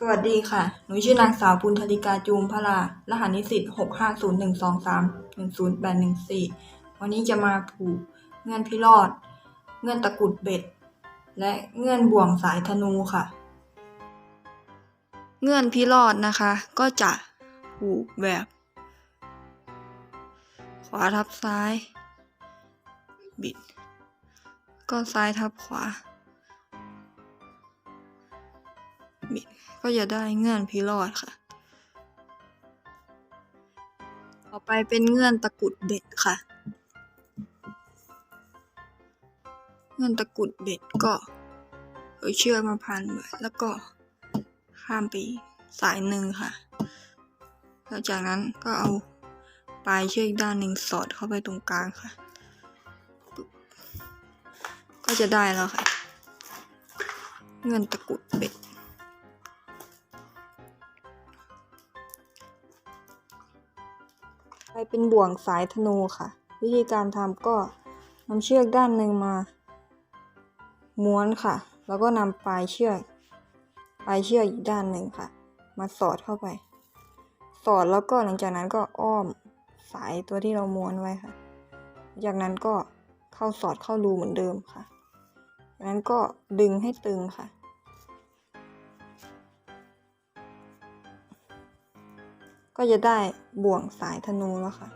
สวัสดีค่ะ หนูชื่อนางสาวปุณธริกาจูมพลา รหัสนิสิตหกห้าศูนย์หนึ่งสองสามหนึ่งศูนย์แปดหนึ่งสี่วันนี้จะมาผูกเงื่อนพิรอด เงื่อนตะกุดเบ็ด และเงื่อนบ่วงสายธนูค่ะ เงื่อนพิรอดนะคะ ก็จะผูกแบบ ขวาทับซ้าย บิด ก็ซ้ายทับขวา ก็จะได้เงื่อนพิรอดค่ะ ต่อไปเป็นเงื่อนตะกุดเบ็ดค่ะ เงื่อนตะกุดเบ็ดก็เอาเชือกมาพันไว้แล้วก็ข้ามไปสายหนึ่งค่ะ แล้วจากนั้นก็เอาปลายเชือกด้านหนึ่งสอดเข้าไปตรงกลางค่ะ ก็จะได้แล้วค่ะ เงื่อนตะกุดเบ็ด ไปเป็นบ่วงสายธนูค่ะ วิธีการทำก็นำเชือกด้านหนึ่งมา ม้วนค่ะ แล้วก็นำปลายเชือก ปลายเชือกอีกด้านหนึ่งค่ะ มาสอดเข้าไป สอดแล้วก็หลังจากนั้นก็อ้อมสายตัวที่เราม้วนไว้ค่ะ จากนั้นก็เข้าสอดเข้ารูเหมือนเดิมค่ะจากนั้นก็ดึงให้ตึงค่ะ ก็จะได้บ่วงสายธนูแล้วค่ะ